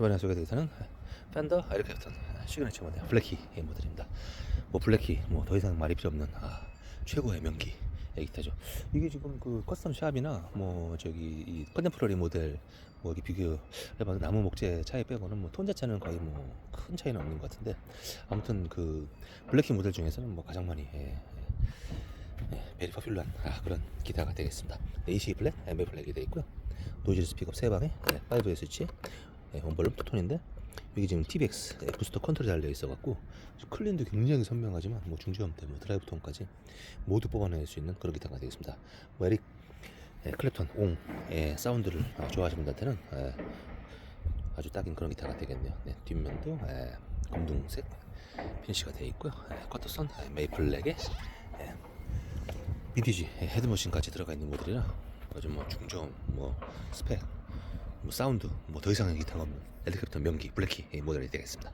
이번에 소개드리는 팬더 아이르크래프턴 시그니처 모델 블랙키 모델입니다. 뭐 블랙키 뭐 더 이상 말이 필요 없는 아, 최고의 명기 기타죠. 이게 지금 그 커스텀 샵이나 뭐 저기 이 컨템포러리 모델 뭐 여기 비교해봐도 나무 목재 차이 빼고는 뭐 톤 자체는 거의 뭐 큰 차이는 없는 것 같은데 아무튼 그 블랙키 모델 중에서는 뭐 가장 많이 예, 예, 베리 퍼퓰러한 아, 그런 기타가 되겠습니다. AC 블랙, 엠베 블랙이 되어 있고요. 노이즈 스피커 세 방에 네, 5 스위치 예, 투톤인데 여기 지금 TBX 예, 부스터 컨트롤 달려 있어갖고 클린도 굉장히 선명하지만 뭐 중저음 때뭐 드라이브 톤까지 모두 뽑아낼 수 있는 그런 기타가 되겠습니다. 뭐 에릭 예, 클랩턴 옹 예, 사운드를 아, 좋아하시는 분들한테는 예, 아주 딱인 그런 기타가 되겠네요. 네, 뒷면도 예, 검둥색 피니시가 되어 있고요. 예, 커터선 예, 메이플렉에 예, 비디지 예, 헤드머신까지 들어가 있는 모델이라 아주 뭐 중저음 뭐 스펙 뭐 사운드 뭐 더 이상의 기타가 없는 엘리캡터 명기 블랙키 모델이 되겠습니다.